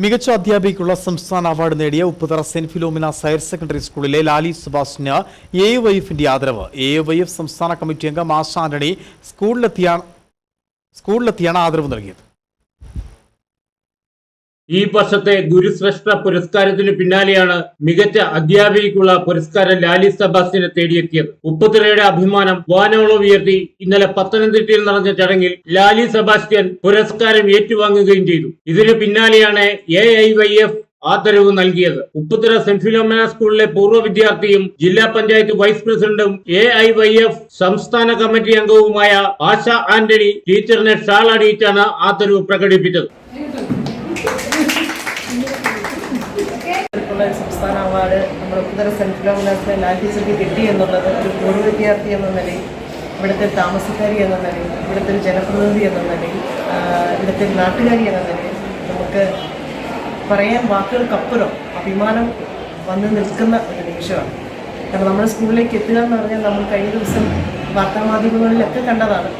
മികച്ച അധ്യാപികയ്ക്കുള്ള സംസ്ഥാന അവാർഡ് നേടിയ Upputhara saint Philomina higher secondary സ്കൂളിലെ ലാലി സുഭാഷിന് എ വൈ എഫിന്റെ ആദരവ്. എ വൈ എഫ് സംസ്ഥാന കമ്മിറ്റി അംഗം ആശാന്റണി സ്കൂളിലെത്തിയാണ് സ്കൂളിലെത്തിയാണ് ആദരവ് നൽകിയത്. ഈ വർഷത്തെ ഗുരുശ്രേഷ്ഠ പുരസ്കാരത്തിന് പിന്നാലെയാണ് മികച്ച അധ്യാപികയ്ക്കുള്ള പുരസ്കാരം ലാലി സെബാസ്റ്റിനെ തേടിയെത്തിയത്. ഉപ്പുതിരയുടെ അഭിമാനം വാനോളം ഉയർത്തി ഇന്നലെ പത്തനംതിട്ടയിൽ നടന്ന ചടങ്ങിൽ ലാലി സെബാസ്റ്റ്യൻ പുരസ്കാരം ഏറ്റുവാങ്ങുകയും ചെയ്തു. ഇതിന് പിന്നാലെയാണ് എ ഐ വൈ എഫ് ആദരവ് നൽകിയത്. ഉപ്പുതറ സെന്റ് ഫിലോമന സ്കൂളിലെ പൂർവ വിദ്യാർത്ഥിയും ജില്ലാ പഞ്ചായത്ത് വൈസ് പ്രസിഡന്റും എ ഐ വൈ എഫ് സംസ്ഥാന കമ്മിറ്റി അംഗവുമായ ആശ ആന്റണി ടീച്ചറിനെ ഷാൾ അണിയിച്ചാണ് ആദരവ് പ്രകടിപ്പിച്ചത് ഉള്ള ഒരു സംസ്ഥാന അവാർഡ് നമ്മുടെ ഉത്തര സെൻട്രൽ ഫിലോമിനാസിലെ ലാൽ ടീച്ചർക്ക് കിട്ടി എന്നുള്ളത് ഒരു പൂർവ വിദ്യാർത്ഥി എന്ന നിലയിൽ ഇവിടുത്തെ താമസക്കാരി എന്ന നിലയിൽ ഇവിടുത്തെ ഒരു ജനപ്രതിനിധി എന്ന നിലയിൽ ഇവിടുത്തെ നാട്ടുകാരി എന്ന നിലയിൽ നമുക്ക് പറയാൻ വാക്കുകൾക്കപ്പുറം അഭിമാനം വന്ന് നിൽക്കുന്ന ഒരു നിമിഷമാണ്. കാരണം നമ്മുടെ സ്കൂളിലേക്ക് എത്തുക എന്ന് പറഞ്ഞാൽ നമ്മൾ കഴിഞ്ഞ ദിവസം വാർത്താമാധ്യമങ്ങളിലൊക്കെ കണ്ടതാണ്.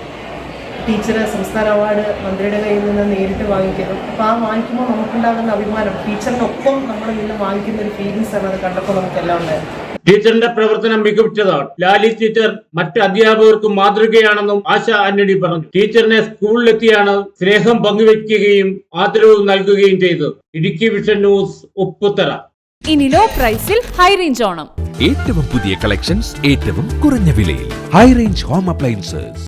ടീച്ചർ സംസ്ഥാന അവാർഡ് മന്ത്രിയുടെ കയ്യിൽ നിന്ന് നേരിട്ട് വാങ്ങിക്കുന്നു. അപ്പോൾ ആ വാങ്ങിക്കുമ്പോൾ നമുക്കുണ്ടാകുന്ന അഭിമാനം. ടീച്ചറിനൊപ്പം നമ്മൾ നിന്ന് വാങ്ങിക്കുന്ന ഒരു ഫീലിങ്സ് ആണ് അത് കണ്ടപ്പോൾ നമുക്കെല്ലാം ഉണ്ടായിരുന്നു ടീച്ചറിന്റെ പ്രവർത്തനം മികവുറ്റതാണ്. ലാലി ടീച്ചർ മറ്റ് അധ്യാപകർക്കും മാതൃകയാണെന്നും ആശ ആന്റണി പറഞ്ഞു. ടീച്ചറിനെ സ്കൂളിലെത്തിയാണ് സ്നേഹം പങ്കുവെക്കുകയും ആദരവ് നൽകുകയും ചെയ്തത്. ഇടുക്കി വിഷൻ ന്യൂസ് ഉപ്പുത്തറ ഇനി ലോ പ്രൈസിൽ ഹൈ റേഞ്ച് ഓണം. ഏറ്റവും പുതിയ കളക്ഷൻസ് ഏറ്റവും കുറഞ്ഞ വിലയിൽ. High range home appliances